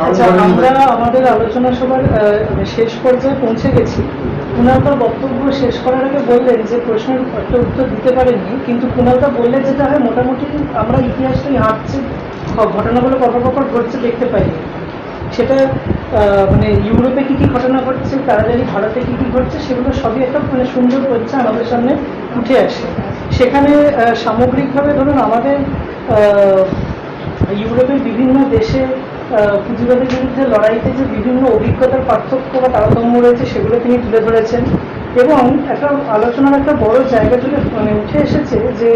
আচ্ছা আমরা আমাদের আলোচনা সভার আহ, শেষ পর্যায়ে পৌঁছে গেছি। কুণালদা বক্তব্য শেষ করার আগে বললেন যে প্রশ্নের একটা উত্তর দিতে পারেননি কিন্তু কুণালদা বললে যেটা হয় মোটামুটি আমরা ইতিহাসটাই হাঁটছি ঘটনাগুলো পরপর ঘটছে দেখতে পাই সেটা মানে ইউরোপে কি কি ঘটনা ঘটছে তাড়াতাড়ি ভারতে কি কি ঘটছে সেগুলো সবই একটা মানে সুন্দর হচ্ছে আমাদের সামনে উঠে আসে। সেখানে সামগ্রিকভাবে ধরুন আমাদের ইউরোপের বিভিন্ন দেশে পুঁজিবাদের বিরুদ্ধে লড়াইতে যে বিভিন্ন অভিজ্ঞতার পার্থক্য বা তারতম্য রয়েছে, সেগুলো তিনি তুলে ধরেছেন। এবং একটা আলোচনার একটা বড় জায়গা তুলে মানে উঠে এসেছে যে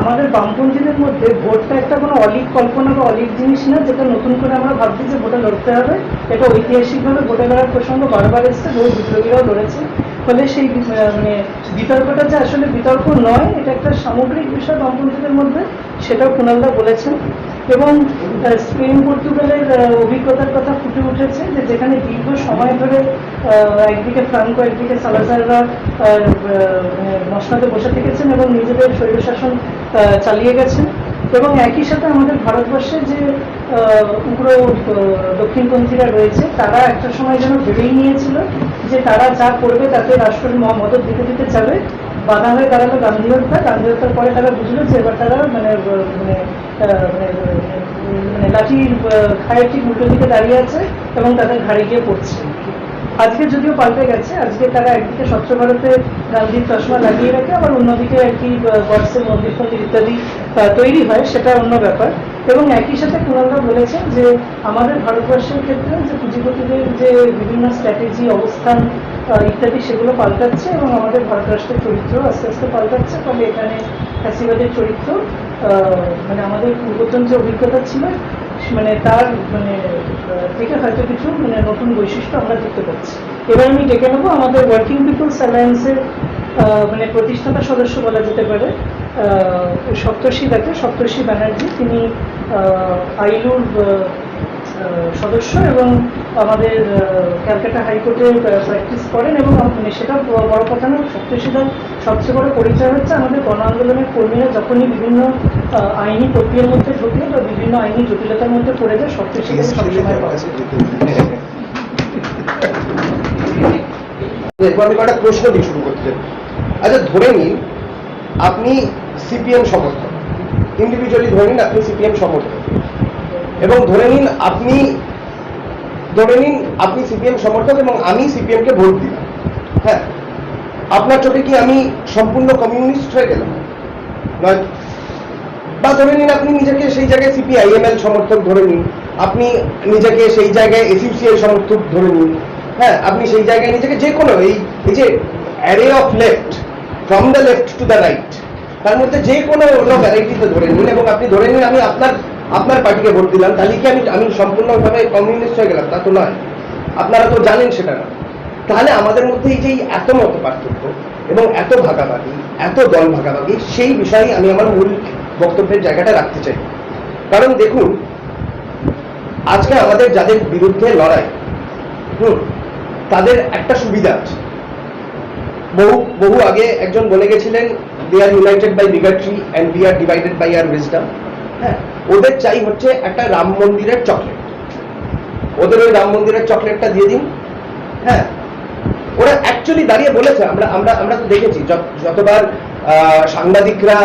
আমাদের বামপন্থীদের মধ্যে ভোটটা একটা কোনো অলিক কল্পনা বা অলিক জিনিস না, যেটা নতুন করে আমরা ভাবছি যে ভোটে লড়তে হবে। এটা ঐতিহাসিকভাবে ভোটে লড়ার প্রসঙ্গ বারবার এসছে, বহু বিপ্লবীরাও লড়েছে। ফলে সেই মানে বিতর্কটা যে আসলে বিতর্ক নয়, এটা একটা সামগ্রিক বিষয় বামপন্থীদের মধ্যে, সেটাও কুণালদা বলেছেন। এবং স্পেন পর্তুগালের অভিজ্ঞতার কথা ফুটে উঠেছে যে যেখানে দীর্ঘ সময় ধরে একদিকে ফ্রাঙ্কো, একদিকে সালাজাররা মশনাতে বসে থেকেছেন এবং নিজেদের স্বৈরশাসন চালিয়ে গেছেন। এবং একই সাথে আমাদের ভারতবর্ষে যে উগ্র দক্ষিণপন্থীরা রয়েছে, তারা একটা সময় যেন ভেবেই নিয়েছিল যে তারা যা করবে তাতে রাষ্ট্রের মদত দিতে দিতে যাবে বাধা হয়ে দাঁড়াল গান্ধী হত্যা গান্ধী হত্যার পরে তারা বুঝলো যে এবার তারা মানে মানে লাঠি খায়ের ঠিক উল্টো দিকে দাঁড়িয়ে আছে এবং তাদের ঘাড়ে গিয়ে পড়ছে। আজকে যদিও পাল্টে গেছে, আজকে তারা একদিকে স্বচ্ছ ভারতে গান্ধীর চশমা লাগিয়ে রাখে আবার অন্যদিকে আর কি গডসে মন্দির ফন্দির ইত্যাদি তৈরি হয়, সেটা অন্য ব্যাপার। এবং একই সাথে কুণালদা বলেছেন যে, আমাদের ভারতবর্ষের ক্ষেত্রে যে পুঁজিপতিদের যে বিভিন্ন স্ট্র্যাটেজি অবস্থান ইত্যাদি, সেগুলো পাল্টাচ্ছে এবং আমাদের ভারত রাষ্ট্রের চরিত্র আস্তে আস্তে পাল্টাচ্ছে। ফলে এখানে ফ্যাসিবাদের চরিত্র মানে আমাদের পূর্বতন যে অভিজ্ঞতা ছিল মানে তার মানে থেকে হয়তো কিছু মানে নতুন বৈশিষ্ট্য আমরা দেখতে পাচ্ছি। এবার আমি ডেকে নেব আমাদের ওয়ার্কিং পিপলস অ্যালায়েন্সের মানে প্রতিষ্ঠাতা সদস্য বলা যেতে পারে সপ্তর্ষি দাকে, সপ্তর্ষি ব্যানার্জি। তিনি আইলুর সদস্য এবং আমাদের ক্যালকাটা হাইকোর্টে প্র্যাকটিস করেন এবং মানে সেটা বড় কথা না সত্যশীদার সবচেয়ে বড় পরিচয় হচ্ছে আমাদের গণ আন্দোলনের কর্মীরা যখনই বিভিন্ন আইনি প্রক্রিয়ার মধ্যে ঢোকে বা বিভিন্ন আইনি জটিলতার মধ্যে পড়ে যায় সবসময় পাওয়া আমি কটা প্রশ্ন দিয়ে শুরু করতে চাই। আচ্ছা ধরে নিন আপনি সিপিএম সমর্থক। ইন্ডিভিজুয়ালি ধরে নিন আপনি সিপিএম সমর্থক। এবং ধরে নিন আপনি ধরে নিন আপনি সিপিএম সমর্থক এবং আমি সিপিএম কে ভোট দিলাম। হ্যাঁ আপনার চোখে কি আমি সম্পূর্ণ কমিউনিস্ট হয়ে গেলাম? নয়। বা ধরে নিন আপনি নিজেকে সেই জায়গায় সিপিআইএমএল সমর্থক ধরে নিন। আপনি নিজেকে সেই জায়গায় এসইউসিআই সমর্থক ধরে নিন। হ্যাঁ আপনি সেই জায়গায় নিজেকে যে কোনো এই এই যে array of left from the left to the right তার মধ্যে যে কোনো ভ্যারাইটিতে ধরে নিন এবং আপনি ধরে নিন আমি আপনার আপনার পার্টিকে ভোট দিলাম, তাহলে কি আমি আমি সম্পূর্ণভাবে কমিউনিস্ট হয়ে গেলাম? তা তো নয়। আপনারা তো জানেন সেটা না। তাহলে আমাদের মধ্যে এই যে এত মত পার্থক্য এবং এত ভাগাভাগি, এত দল ভাগাভাগি, সেই বিষয়ে আমি আমার মূল বক্তব্যের জায়গাটা রাখতে চাই। কারণ দেখুন, আজকে আমাদের যাদের বিরুদ্ধে লড়াই, হুম, তাদের একটা সুবিধা আছে। বহু বহু আগে একজন বলে গেছিলেন they are united by bigotry and we are divided by our wisdom হ্যাঁ ওদের চাই হচ্ছে একটা রাম মন্দিরের চকলেট ওদের ওই রাম মন্দিরের চকলেটটা দিয়ে দিন। হ্যাঁ ওরা অ্যাকচুয়ালি দাঁড়িয়ে বলেছে, আমরা আমরা আমরা তো দেখেছি যতবার সাংবাদিকরা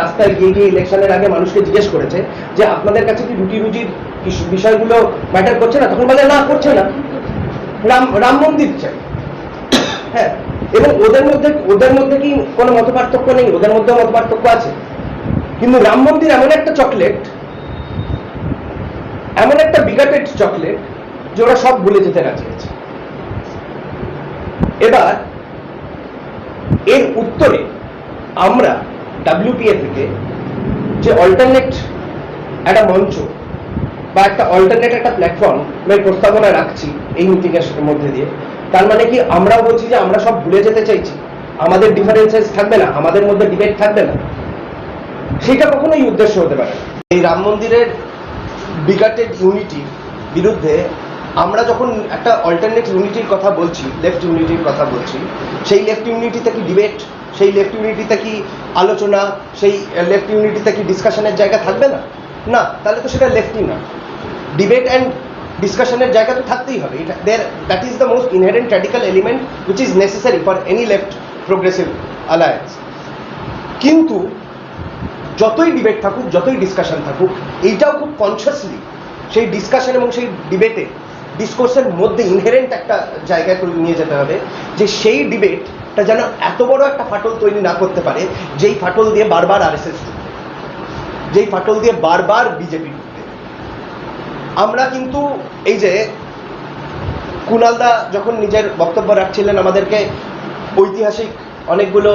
রাস্তায় গিয়ে গিয়ে ইলেকশনের আগে মানুষকে জিজ্ঞেস করেছে যে আপনাদের কাছে কি রুটি রুজির বিষয়গুলো ম্যাটার করছে না? তখন বলে, না, করছে না। রাম রাম মন্দির চাই। হ্যাঁ এবং ওদের মধ্যে ওদের মধ্যে কি কোনো মত পার্থক্য নেই? ওদের মধ্যে মত পার্থক্য আছে। কিন্তু রাম মন্দির এমন একটা চকলেট এমন একটা বিগাটেড চকলেট যে ওরা সব ভুলে যেতে রাজি আছে। এবার, এর উত্তরে আমরা ডাব্লিউপিএ থেকে যে অল্টারনেট একটা মঞ্চ বা একটা অল্টারনেট একটা প্ল্যাটফর্মের প্রস্তাবনা রাখছি এই মিটিং এর মধ্যে দিয়ে, তার মানে কি আমরাও বলছি যে আমরা সব ভুলে যেতে চাইছি। আমাদের ডিফারেন্সেস থাকবে না, আমাদের মধ্যে ডিবেট থাকবে না। সেটা কখনোই উদ্দেশ্য হতে পারে এই রাম মন্দিরের বিগাটেড ইউনিটি বিরুদ্ধে আমরা যখন একটা অল্টারনেট ইউনিটির কথা বলছি লেফট ইউনিটির কথা বলছি, সেই লেফট ইউনিটিতে কি ডিবেট সেই লেফট ইউনিটিতে কি আলোচনা, সেই লেফট ইউনিটিতে কি ডিসকাশনের জায়গা থাকবে না? না, তাহলে তো সেটা লেফটই না। ডিবেট অ্যান্ড ডিসকাশনের জায়গা তো থাকতেই হবে। এটা there that is the most inherent radical element which is necessary for any left progressive alliance কিন্তু, যতই ডিবেট থাকুক, যতই ডিসকাশন থাকুক, এইটাও খুব কনসিয়াসলি সেই ডিসকাশন এবং সেই ডিবেটে ডিসকোর্সের মধ্যে ইনহেরেন্ট একটা জায়গায় করে নিয়ে যেতে হবে যে সেই ডিবেটটা যেন এত বড় একটা ফাটল তৈরি না করতে পারে, যেই ফাটল দিয়ে বারবার আরএসএস ঢুকবে, যেই ফাটল দিয়ে বারবার বিজেপি ঢুকবে। আমরা কিন্তু এই যে কুণালদা যখন নিজের বক্তব্য রাখছিলেন, আমাদেরকে ঐতিহাসিক অনেকগুলো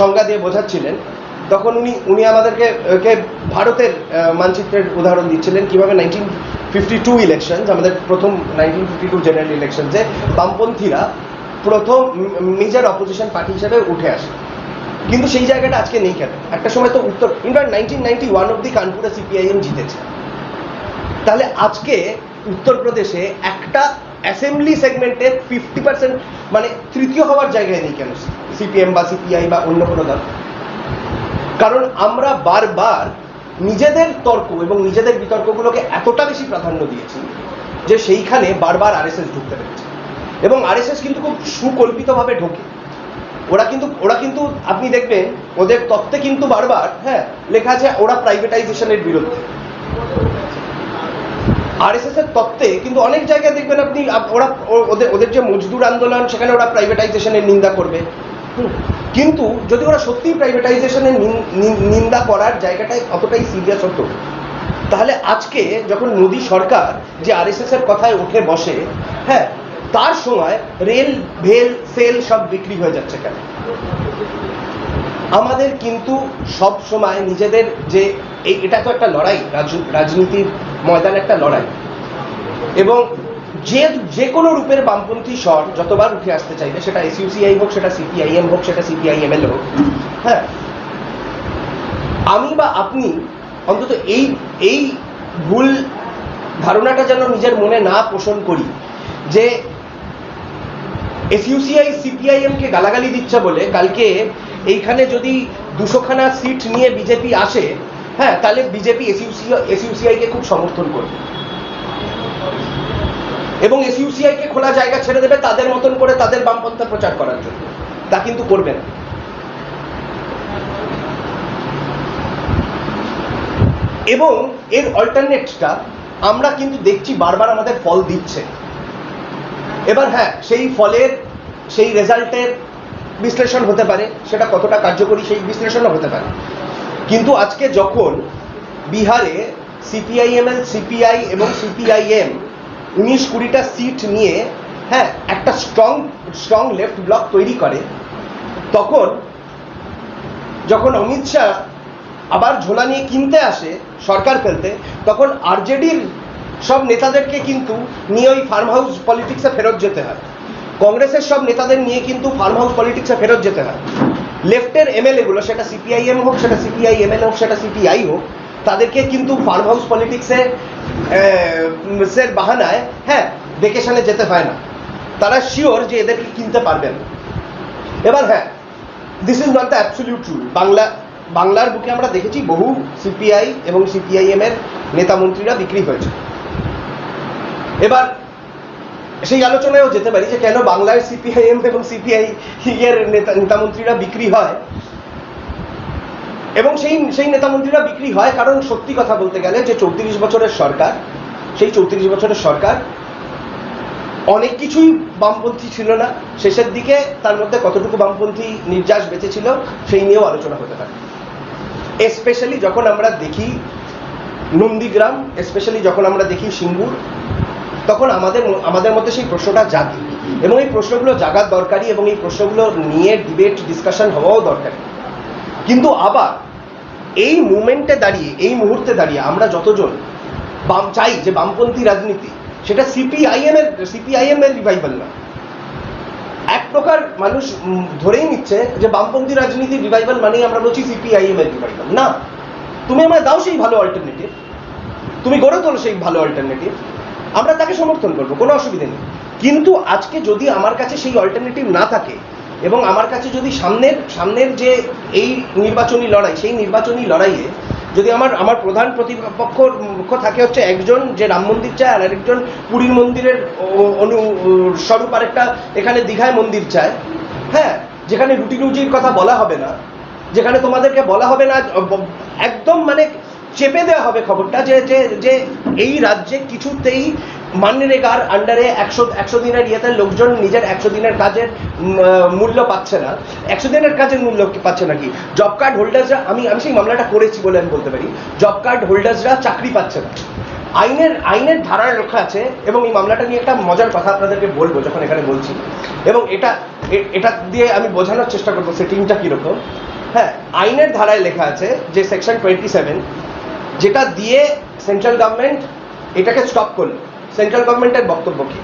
সংজ্ঞা দিয়ে বোঝাচ্ছিলেন তখন উনি উনি আমাদেরকে ভারতের মানচিত্রের উদাহরণ দিচ্ছিলেন কীভাবে নাইনটিন ফিফটি টু ইলেকশন আমাদের প্রথম নাইনটিন ফিফটি টু জেনারেল ইলেকশনসে বামপন্থীরা প্রথম মেজর অপোজিশন পার্টি হিসেবে উঠে আসে। কিন্তু সেই জায়গাটা আজকে নেই কেন? একটা সময় তো উত্তর ইনফ্যাক্ট নাইনটিন নাইনটি ওয়ান অব্দি কানপুরে সিপিআইএম জিতেছে। তাহলে আজকে উত্তরপ্রদেশে একটা অ্যাসেম্বলি সেগমেন্টের ফিফটি পার্সেন্ট মানে তৃতীয় হওয়ার জায়গায় নেই কেন? সিপিএম বা সিপিআই বা অন্য কোনো দল। কারণ আমরা বারবার নিজেদের তর্ক এবং নিজেদের বিতর্কগুলোকে এতটা বেশি প্রাধান্য দিয়েছি যে সেইখানে বারবার আরএসএস ঢুকতে পেরেছে। এবং আরএসএস কিন্তু খুব সুকল্পিতভাবে ঢোকে। ওরা কিন্তু ওরা কিন্তু, আপনি দেখবেন, ওদের তত্ত্বে কিন্তু বারবার হ্যাঁ লেখা আছে ওরা প্রাইভেটাইজেশনের বিরুদ্ধে। আরএসএস এর তত্ত্বে কিন্তু অনেক জায়গায় দেখবেন আপনি ওরা ওদের ওদের যে মজদুর আন্দোলন, সেখানে ওরা প্রাইভেটাইজেশনের নিন্দা করবে। কিন্তু যদি ওরা সত্যিই প্রাইভেটাইজেশনের নিন- নিন- নিন্দা করার জায়গাটায় অতটাই সিরিয়াস হতো, তাহলে আজকে যখন মোদী সরকার যে আরএসএস এর কথায় উঠে বসে হ্যাঁ তার সময় রেল, ভেল, সেল সব বিক্রি হয়ে যাচ্ছে কেন? আমাদের কিন্তু সব সময় নিজেদের যে এটা তো একটা লড়াই, রাজ- রাজনীতির ময়দান একটা লড়াই। এবং যে যে কোনো রূপের বামপন্থী স্বর যতবার উঠে আসতে চাইবে, সেটা এসইউসিআই হোক, সেটা সিপিআইএম হোক, সেটা সিপিআইএমএল হোক হ্যাঁ। আমি বা আপনি অন্তত এই এই ভুল ধারণাটা যেন নিজের মনে না পোষণ করি, যে এসইউসিআই সিপিআইএম কে গালাগালি দিচ্ছে বলে কালকে এইখানে যদি দুশোখানা সিট নিয়ে বিজেপি আসে হ্যাঁ তাহলে বিজেপি এসইউসিআই এসইউসিআই কে খুব সমর্থন করবে। এবং এসইউসিআই কে খোলা জায়গা ছেড়ে দেবে তাদের মতন করে তাদের বামপন্থা প্রচার করার জন্য। তা কিন্তু করবে না। এবং এর অল্টারনেটটা আমরা কিন্তু দেখছি বারবার আমাদের ফল দিচ্ছে। এবার হ্যাঁ সেই ফলের, সেই রেজাল্টের বিশ্লেষণ হতে পারে, সেটা কতটা কার্যকরী সেই বিশ্লেষণও হতে পারে। কিন্তু আজকে যখন বিহারে সিপিআইএমএল সিপিআই এবং সিপিআইএম উনিশ কুড়িটা সিট নিয়ে হ্যাঁ একটা স্ট্রং স্ট্রং লেফট ব্লক তৈরি করে। তখন যখন অমিত শাহ আবার ঝোলা নিয়ে কিনতে আসে সরকার ফেলতে, তখন আরজেডির সব নেতাদেরকে কিন্তু নিয়ে ওই ফার্ম হাউস পলিটিক্সে ফেরত যেতে হয়। কংগ্রেসের সব নেতাদের নিয়ে কিন্তু ফার্ম হাউস পলিটিক্সে ফেরত যেতে হয়। লেফটের এমএলএ গুলো, সেটা সিপিআইএম হোক, সেটা সিপিআই এমএলএ হোক, সেটা সিপিআই হোক তাদেরকে কিন্তু ফার্ম হাউস পলিটিক্সে সের বাহানায় হ্যাঁ ভেকেশনে যেতে হয় না। তারা শিওর যে এদেরকে কিনতে পারবেন। এবার হ্যাঁ this is not the absolute true Bangla, বাংলার বুকে আমরা দেখেছি বহু সিপিআই এবং সিপিআইএম এর নেতা মন্ত্রীরা বিক্রি হয়েছে। এবার সেই আলোচনায়ও যেতে পারি যে কেন বাংলার সিপিআইএম এবং সিপিআই এর নেতা নেতামন্ত্রীরা বিক্রি হয়। এবং সেই সেই নেতামন্ত্রীরা বিক্রি হয়, কারণ সত্যি কথা বলতে গেলে যে চৌত্রিশ বছরের সরকার, সেই চৌত্রিশ বছরের সরকার অনেক কিছুই বামপন্থী ছিল না। শেষের দিকে তার মধ্যে কতটুকু বামপন্থী নির্যাস বেঁচেছিল, সেই নিয়েও আলোচনা হতে পারে। স্পেশালি যখন আমরা দেখি নন্দীগ্রাম স্পেশালি যখন আমরা দেখি সিঙ্গুর, তখন আমাদের আমাদের মধ্যে সেই প্রশ্নটা জাগে। এবং এই প্রশ্নগুলো জাগার দরকারি এবং এই প্রশ্নগুলো নিয়ে ডিবেট ডিসকাশন হওয়াও দরকারি কিন্তু আবার এই মুমেন্টে দাঁড়িয়ে, এই মুহূর্তে দাঁড়িয়ে আমরা যতজন বাম, চাই যে বামপন্থী রাজনীতি, সেটা সিপিআইএম এর সিপিআইএম এর রিভাইভাল না এক প্রকার মানুষ ধরেই নিচ্ছে যে বামপন্থী রাজনীতির রিভাইভাল মানেই আমরা বলছি সিপিআইএম এর রিভাইভাল না। তুমি আমায় দাও সেই ভালো অল্টারনেটিভ তুমি গড়ে তোলো সেই ভালো অল্টারনেটিভ আমরা তাকে সমর্থন করব, কোনো অসুবিধে নেই। কিন্তু আজকে যদি আমার কাছে সেই অল্টারনেটিভ না থাকে এবং আমার কাছে যদি সামনের সামনের যে এই নির্বাচনী লড়াই, সেই নির্বাচনী লড়াইয়ে যদি আমার আমার প্রধান প্রতিপক্ষ পক্ষ থাকে হচ্ছে একজন যে রাম মন্দির চায় আর আরেকজন পুরীর মন্দিরের অনু স্বরূপ আরেকটা এখানে দীঘায় মন্দির চায় হ্যাঁ যেখানে রুটি রুজির কথা বলা হবে না, যেখানে তোমাদেরকে বলা হবে না একদম মানে চেপে দেওয়া হবে খবরটা যে যে এই রাজ্যে কিছুতেই মানরেগার আন্ডারে একশো একশো দিনের ইয়েতে লোকজন নিজের একশো দিনের কাজের মূল্য পাচ্ছে না। একশো দিনের কাজের মূল্য পাচ্ছে নাকি? জব কার্ড হোল্ডার্সরা আমি আমি সেই মামলাটা করেছি বলে আমি বলতে পারি। জব কার্ড হোল্ডার্সরা চাকরি পাচ্ছে না। আইনের আইনের ধারায় লেখা আছে এবং এই মামলাটা নিয়ে একটা মজার কথা আপনাদেরকে বলব যখন এখানে বলছি। এবং এটা এটা দিয়ে আমি বোঝানোর চেষ্টা করব সেটিংটা কীরকম। হ্যাঁ আইনের ধারায় লেখা আছে যে সেকশন টোয়েন্টি সেভেন যেটা দিয়ে সেন্ট্রাল গভর্নমেন্ট এটাকে স্টপ করল। সেন্ট্রাল গভর্নমেন্টের বক্তব্য কি?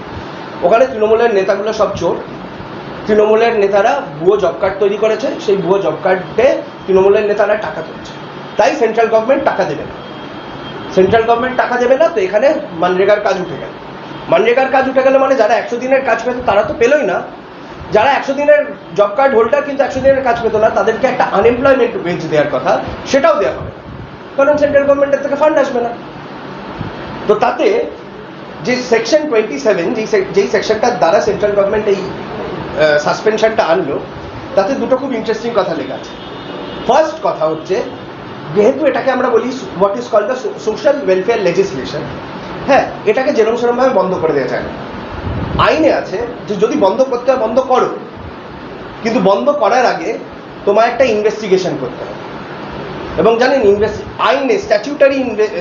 ওখানে তৃণমূলের নেতাগুলো সব চোর। তৃণমূলের নেতারা ভুয়ো জব কার্ড তৈরি করেছে, সেই ভুয়ো জব কার্ডে তৃণমূলের নেতারা টাকা তুলছে। তাই সেন্ট্রাল গভর্নমেন্ট টাকা দেবে না। সেন্ট্রাল গভর্নমেন্ট টাকা দেবে না, তো এখানে মানরেগার কাজ উঠে গেল। মানরেগার কাজ উঠে গেলে মানে যারা একশো দিনের কাজ পেত, তারা তো পেলই না। যারা একশো দিনের জব কার্ড হোল্ডার কিন্তু একশো দিনের কাজ পেত না, তাদেরকে একটা আনএমপ্লয়মেন্ট ওয়েজ দেওয়ার কথা, সেটাও দেওয়া হবে। কারণ সেন্ট্রাল গভর্নমেন্টের থেকে ফান্ড আসবে না। তো তাতে যে সেকশন টোয়েন্টি সেভেন যেই যেই সেকশনটার দ্বারা সেন্ট্রাল গভর্নমেন্ট এই সাসপেনশনটা আনলো তাতে দুটো খুব ইন্টারেস্টিং কথা লেখা আছে ফার্স্ট কথা হচ্ছে যেহেতু এটাকে আমরা বলি what is call the social welfare legislation হ্যাঁ এটাকে যেরম সেরমভাবে বন্ধ করে দেওয়া যায় না আইনে আছে যে যদি বন্ধ করতে হয় বন্ধ করো কিন্তু বন্ধ করার আগে তোমার একটা ইনভেস্টিগেশন করতে হবে এবং জানেন ইনভেস্ট আইনে স্ট্যাচুটারি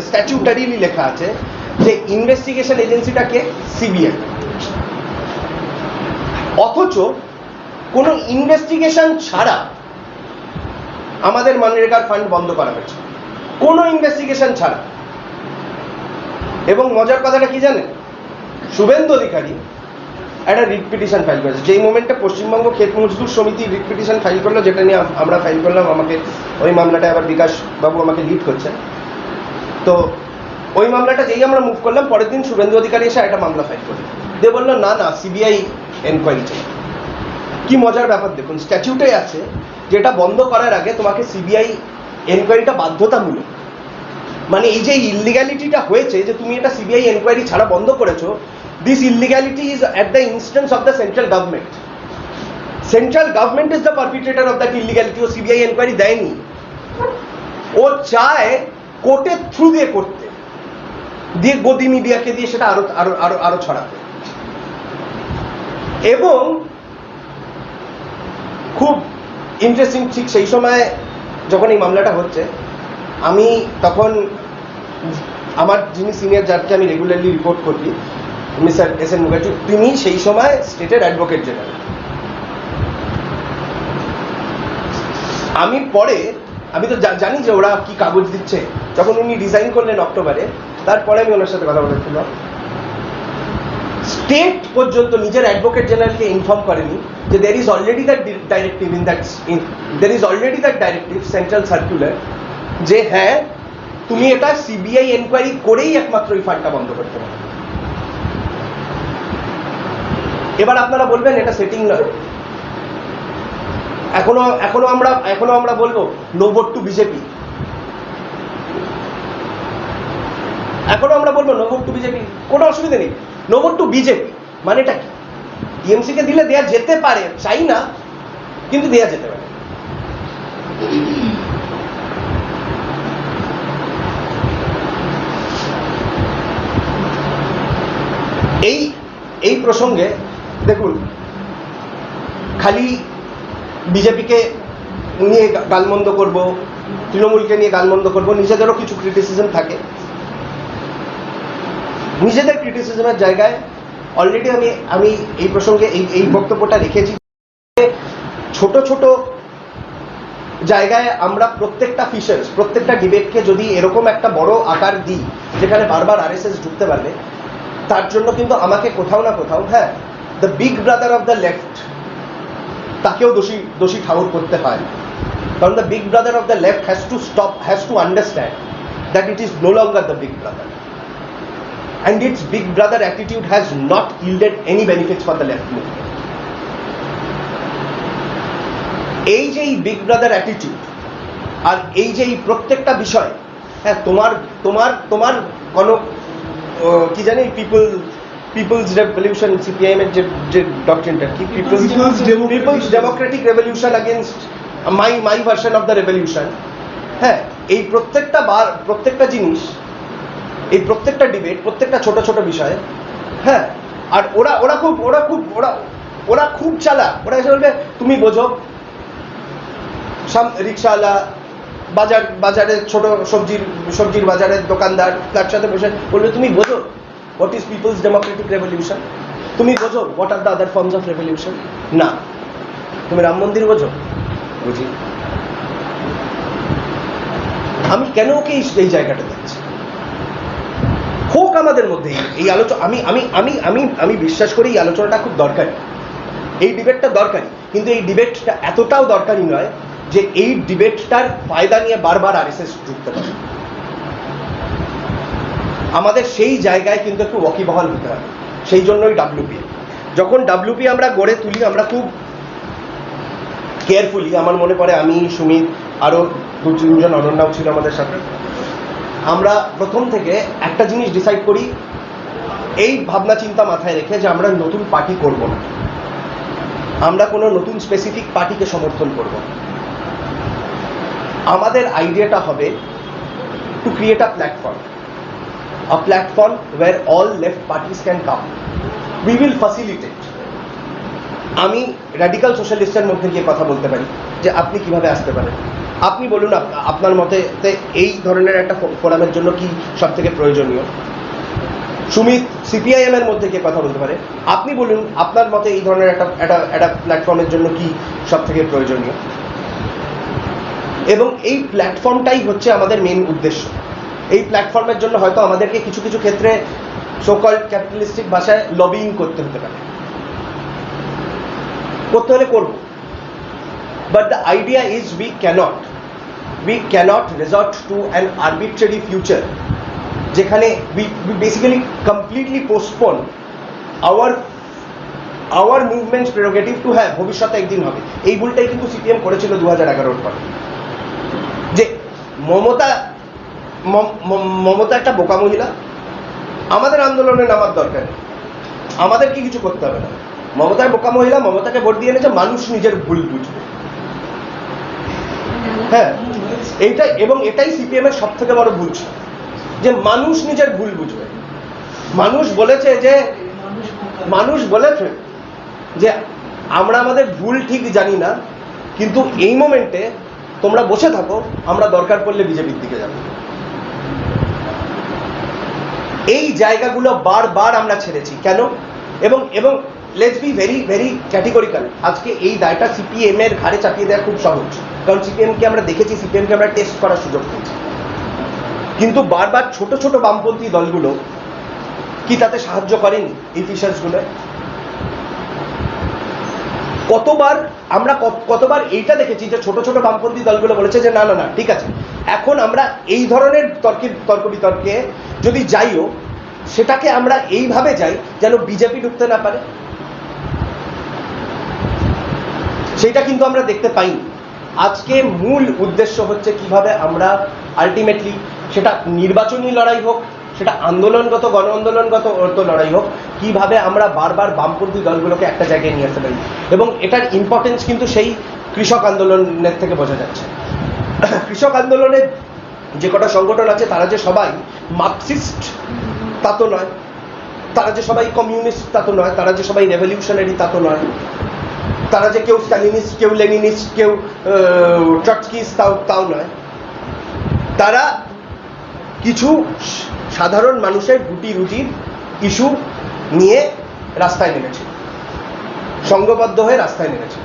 স্ট্যাচুটারিলি লেখা আছে যে ইনভেস্টিগেশন এজেন্সিটাকে সিবিআই অথচ কোনো ইনভেস্টিগেশন ছাড়া আমাদের মানরেগার ফান্ড বন্ধ করা হয়েছে। কোনো ইনভেস্টিগেশন ছাড়া। এবং মজার কথাটা কি জানেন? শুভেন্দু অধিকারী একটা রিট পিটিশন ফাইল করেছে। যেই মোমেন্টে পশ্চিমবঙ্গ ক্ষেত মজদুর সমিতি রিট পিটিশন ফাইল করল, যেটা নিয়ে আমরা ফাইল করলাম, আমাকে ওই মামলাটা আবার বিকাশ বাবু আমাকে লিড করছে তো ওই মামলাটা যেই আমরা মুভ করলাম, পরের দিন শুভেন্দু অধিকারী এসে একটা মামলা ফাইল করল। দিয়ে বলল, না না সিবিআই এনকোয়ারি চাই। কি মজার ব্যাপার দেখুন স্ট্যাচুটে আছে, যেটা বন্ধ করার আগে তোমাকে সিবিআই এনকোয়ারিটা বাধ্যতামূলক। মানে এই যে ইলিগ্যালিটিটা হয়েছে, যে তুমি এটা সিবিআই এনকোয়ারি ছাড়া বন্ধ করেছ this illegality is at the instance of the central government central government is the perpetrator of that illegality O CBI enquiry দেয়নি। ও চায় কোর্টের থ্রু দিয়ে করতে। দিয়ে গদি মিডিয়াকে দিয়ে সেটা আরও আরও আরও আরও ছড়াতে এবং খুব ইন্টারেস্টিং ঠিক সেই সময় যখন এই মামলাটা হচ্ছে, আমি তখন আমার যিনি সিনিয়র যারকে আমি রেগুলারলি রিপোর্ট করি, মিস্টার এস এন মুখার্জি, তিনি সেই সময় স্টেটের অ্যাডভোকেট জেনারেল আমি পরে, আমি তো জানি যে ওরা কি কাগজ দিচ্ছে। যখন উনি রিজাইন করলেন অক্টোবরে তারপরে আমি ওনার সাথে কথা বলেছিলাম। স্টেট পর্যন্ত নিজের অ্যাডভোকেট জেনারেলকে ইনফর্ম করেনি যে there is already that directive in that there is already that directive central circular যে হ্যাঁ তুমি এটা সিবিআই এনকোয়ারি করেই একমাত্র এই ফান্ডটা বন্ধ করতে পারো। এবার আপনারা বলবেন এটা সেটিং নয় এখনও এখনও আমরা এখনও আমরা বলব নো ভোট টু বিজেপি এখনও আমরা বলব নো ভোট টু বিজেপি কোনো অসুবিধা নেই। নো ভোট টু বিজেপি মানেটা কি? টিএমসি কে দিলে দেওয়া যেতে পারে, চাই না, কিন্তু দেওয়া যেতে পারে। এই এই প্রসঙ্গে, দেখুন, খালি বিজেপিকে নিয়ে গালমন্দ করব, তৃণমূলকে নিয়ে গালমন্দ করব, নিজেদেরও কিছু ক্রিটিসিজম থাকে। নিজেদের ক্রিটিসিজমের জায়গায় অলরেডি আমি আমি এই প্রসঙ্গে এই এই বক্তব্যটা রেখেছি ছোট ছোট জায়গায় আমরা প্রত্যেকটা ফিশার্স প্রত্যেকটা ডিবেটকে যদি এরকম একটা বড় আকার দিই, যেখানে বারবার আরএসএস ঢুকতে পারবে তার জন্য কিন্তু আমাকে কোথাও না কোথাও হ্যাঁ the big brother of the left তাকেও দোষী দোষী ঠাউর করতে হয়। কারণ the big brother of the left has to stop has to understand that it is no longer the big brother and its big brother attitude has not yielded any benefits for the left movement. এই যে এই big brother attitude আর এই যে এই প্রত্যেকটা বিষয় হ্যাঁ তোমার তোমার তোমার কোনো কি জানি পিপল পিপলস রেভলিউশন সিপিআইএম এর যে যে ডকট্রিনটা কি people's people's democratic revolution against my my version of the revolution হ্যাঁ এই প্রত্যেকটা বার প্রত্যেকটা জিনিস এই প্রত্যেকটা ডিবেট প্রত্যেকটা ছোট ছোট বিষয়ে হ্যাঁ আর ওরা ওরা খুব ওরা খুব, ওরা ওরা খুব চালা ওরা এসে বলবে, তুমি বোঝো, সাম, রিক্সাওয়ালা, বাজার, বাজারের ছোট সবজির সবজির বাজারের দোকানদার, তার সাথে বসে বলবে, তুমি বোঝো what is people's democratic revolution তুমি বোঝো what are the other forms of revolution না। তুমি রাম মন্দির বোঝো? বুঝি। আমি কেন ওকে এই- এই জায়গাটা দিচ্ছি হোক আমাদের মধ্যে এই- আলোচনা আমি আমি আমি আমি আমি বিশ্বাস করি এই আলোচনাটা খুব দরকারি। এই ডিবেটটা দরকারি। কিন্তু এই ডিবেটটা এতটাও দরকারি নয় যে এই ডিবেটটার ফায়দা নিয়ে বারবার আরএসএস ঢুকতে পারে আমাদের সেই জায়গায় কিন্তু একটু ওয়াকিবহাল হতে হবে। সেই জন্যই ডাব্লিউপি যখন ডাব্লিউপি আমরা গড়ে তুলি, আমরা খুব কেয়ারফুলি আমার মনে পড়ে আমি, সুমিত, আরও দু তিনজন অনন্যাও ছিল আমাদের সাথে আমরা প্রথম থেকে একটা জিনিস ডিসাইড করি, এই ভাবনা চিন্তা মাথায় রেখে যে আমরা নতুন পার্টি করব না। আমরা কোনো নতুন স্পেসিফিক পার্টিকে সমর্থন করব। আমাদের আইডিয়াটা হবে to create a platform a platform where all left parties can come we will facilitate আমি র্যাডিক্যাল সোশ্যালিস্টের মধ্যে গিয়ে কথা বলতে পারি যে আপনি কীভাবে আসতে পারেন? আপনি বলুন আপনার মতে এই ধরনের একটা ফোরামের জন্য কি সব থেকে প্রয়োজনীয়? সুমিত সিপিআইএম এর মধ্যে গিয়ে কথা বলতে পারে? আপনি বলুন, আপনার মতে এই ধরনের একটা একটা একটা প্ল্যাটফর্মের জন্য কি সব থেকে প্রয়োজনীয়? এবং এই প্ল্যাটফর্মটাই হচ্ছে আমাদের মেন উদ্দেশ্য। এই প্ল্যাটফর্মের জন্য হয়তো আমাদেরকে কিছু কিছু ক্ষেত্রে সোকল ক্যাপিটালিস্টিক ভাষায় লবিং করতে হতে পারে। করতে হলে করব। But the idea is we cannot we cannot resort to an arbitrary future যেখানে we basically completely postpone our our movement's prerogative to হ্যাঁ ভবিষ্যতে একদিন হবে। এই ভুলটাই কিন্তু সিপিএম করেছিল দু হাজার এগারোর পরে। যে মমতা, মম- মম- মমতা একটা বোকা মহিলা। আমাদের আন্দোলনে নামার দরকার নেই। আমাদের কি কিছু করতে হবে না। মমতার বোকা মহিলা মমতাকে ভোট দিয়ে এনেছে, মানুষ নিজের ভুল বুঝবে। হ্যাঁ এইটা এবং এটাই সিপিএম এর সব থেকে বড় ভুল। যে মানুষ নিজের ভুল বুঝবে। মানুষ বলেছে যে, মানুষ বলেছে যে, আমরা আমাদের ভুল ঠিক জানি না, কিন্তু এই মোমেন্টে তোমরা বসে থাকো, আমরা দরকার পড়লে বিজেপির দিকে যাব। এই জায়গাগুলো বারবার আমরা ছেড়েছি। কেন? এবং এবং let's be very very categorical আজকে এই দায়টা সিপিএম এর ঘাড়ে চাপিয়ে দেওয়া খুব সহজ। কারণ সিপিএম কে আমরা দেখেছি, সিপিএম কে আমরা টেস্ট করার সুযোগ পেয়েছি। কিন্তু বারবার ছোট ছোট বামপন্থী দলগুলো কি তাতে সাহায্য করেনি এই ফিশার্সগুলো কতবার আমরা কত- কতবার এইটা দেখেছি যে ছোট ছোট বামপন্থী দলগুলো বলেছে যে না না না, ঠিক আছে। এখন আমরা এই ধরনের তর্কের তর্ক বিতর্কে যদি যাইও, সেটাকে আমরা এইভাবে যাই যেন বিজেপি ঢুকতে না পারে। সেটা কিন্তু আমরা দেখতে পাইনি। আজকে মূল উদ্দেশ্য হচ্ছে কীভাবে আমরা আলটিমেটলি সেটা নির্বাচনী লড়াই হোক, সেটা আন্দোলনগত গণ আন্দোলনগত অর্থ লড়াই হোক, কীভাবে আমরা বারবার বামপন্থী দলগুলোকে একটা জায়গায় নিয়ে আসতে পারি। এবং এটার ইম্পর্টেন্স কিন্তু সেই কৃষক আন্দোলনের থেকে বোঝা যাচ্ছে। কৃষক আন্দোলনের যে কটা সংগঠন আছে, তারা যে সবাই মার্কসিস্ট, তা তো নয়। তারা যে সবাই কমিউনিস্ট, তা তো নয়। তারা যে সবাই রেভলিউশনারি তা তো নয়। তারা যে কেউ স্ট্যালিনিস্ট কেউ লেনিনিস্ট, কেউ ট্রাটস্কিস্ট, তাও তাও নয়। তারা কিছু সাধারণ মানুষের রুটি রুজির ইস্যু নিয়ে রাস্তায় নেমেছে। সংঘবদ্ধ হয়ে রাস্তায় নেমেছে।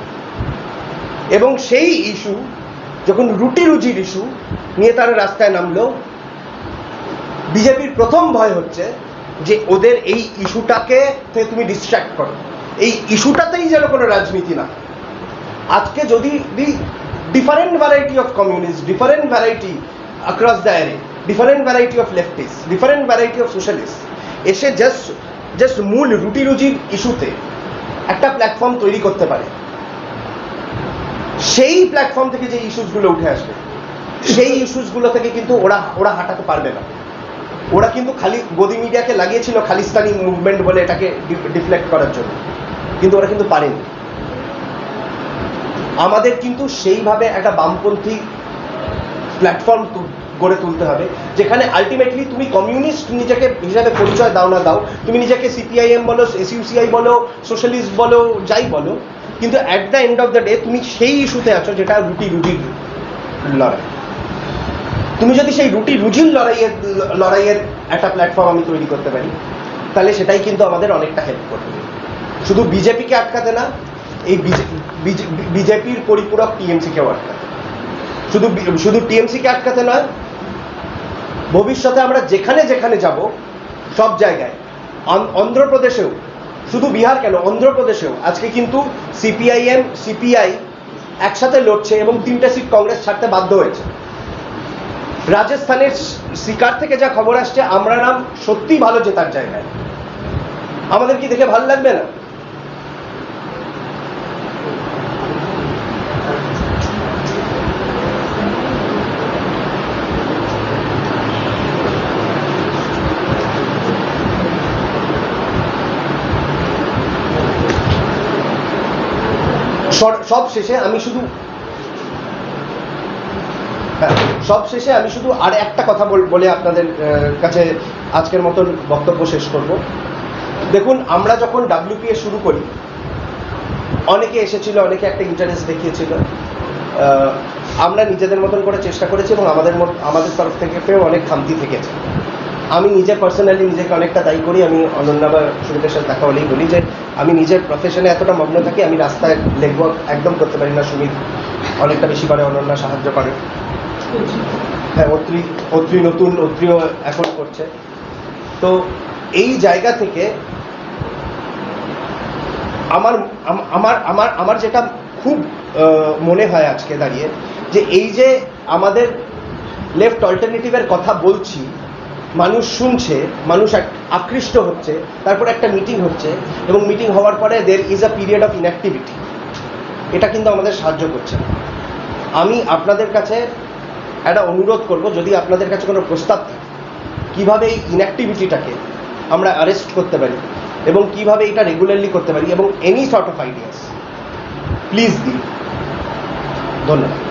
এবং সেই ইস্যু, যখন রুটি রুজির ইস্যু নিয়ে তারা রাস্তায় নামলো, বিজেপির প্রথম ভয় হচ্ছে যে ওদের এই ইস্যুটাকে তুমি ডিস্ট্র্যাক্ট করো। এই ইস্যুটাতেই যেন কোনো রাজনীতি না। আজকে যদি different variety of communist different variety across the array different variety of leftist different variety of socialist এসে জাস্ট জাস্ট মূল রুটি রুজির ইস্যুতে একটা প্ল্যাটফর্ম তৈরি করতে পারে। সেই প্ল্যাটফর্ম থেকে যে ইস্যুসগুলো উঠে আসবে, সেই ইস্যুসগুলো থেকে কিন্তু ওরা ওরা হাঁটাতে পারবে না। ওরা কিন্তু খালি, গদি মিডিয়াকে লাগিয়েছিল খালিস্তানি মুভমেন্ট বলে এটাকে ডিফ্লেক্ট করার জন্য। কিন্তু ওরা কিন্তু পারেনি। আমাদের কিন্তু সেইভাবে একটা বামপন্থী প্ল্যাটফর্ম গড়ে তুলতে হবে, যেখানে আলটিমেটলি তুমি কমিউনিস্ট নিজেকে হিসাবে পরিচয় দাও না দাও, তুমি নিজেকে সিপিআইএম বলো এসইউসিআই বলো সোশ্যালিস্ট বলো, যাই বলো, কিন্তু at the end of the day তুমি সেই ইস্যুতে আছো যেটা রুটি রুজির লড়াই। তুমি যদি সেই রুটি রুজির লড়াইয়ের লড়াইয়ের একটা প্ল্যাটফর্ম আমি তৈরি করতে পারি, তাহলে সেটাই কিন্তু আমাদের অনেকটা হেল্প করবে। শুধু বিজেপিকে আটকাতে না, এই বিজেপির পরিপূরক টিএমসিকেও আটকাতে। শুধু শুধু টিএমসিকে আটকাতে নয়, ভবিষ্যতে আমরা যেখানে যেখানে যাব, সব জায়গায় অন্ধ্রপ্রদেশেও, শুধু বিহার কেন, অন্ধ্রপ্রদেশেও, আজকে কিন্তু সিপিআইএম, সিপিআই একসাথে লড়ছে এবং তিনটে সিট কংগ্রেস ছাড়তে বাধ্য হয়েছে। রাজস্থানের শিকার থেকে যা খবর আসছে আমরা নাম সত্যি ভালো জেতার জায়গায়। আমাদের কি দেখে ভালো লাগবে না? সব শেষে আমি শুধু হ্যাঁ, সব শেষে আমি শুধু আর একটা কথা বল- আপনাদের কাছে আজকের মতন বক্তব্য শেষ করব। দেখুন আমরা যখন ডাব্লিউপিএ শুরু করি অনেকে এসেছিল অনেকে একটা ইন্টারেস্ট দেখিয়েছিল। আমরা নিজেদের মতন করে চেষ্টা করেছি এবং আমাদের আমাদের তরফ থেকে ফেও অনেক খামতি থেকেছে। আমি নিজে পার্সোনালি নিজেকে অনেকটা দায়ী করি। আমি অনন্যা বা সাথে দেখা হলেই বলি যে আমি নিজের প্রফেশনে এতটা মগ্ন থাকি, আমি রাস্তায় লেখব একদম করতে পারি না, সুমিত। অনেকটা বেশি করে অনন্যা সাহায্য করে হ্যাঁ অত্রি অত্রি নতুন, অত্রিও এখন করছে। তো এই জায়গা থেকে আমার আমার আমার আমার যেটা খুব মনে হয় আজকে দাঁড়িয়ে, যে এই যে আমাদের লেফট অল্টারনেটিভের কথা বলছি মানুষ শুনছে, মানুষ আকৃষ্ট হচ্ছে, তারপর একটা মিটিং হচ্ছে এবং মিটিং হওয়ার পরে there is a period of inactivity এটা কিন্তু আমাদের সাহায্য করছে। আমি আপনাদের কাছে একটা অনুরোধ করব, যদি আপনাদের কাছে কোনো প্রস্তাব থাকে, কীভাবে এই ইনঅ্যাক্টিভিটিটাকে আমরা অ্যারেস্ট করতে পারি এবং কীভাবে এটা রেগুলারলি করতে পারি এবং any sort of ideas please দিন ধন্যবাদ।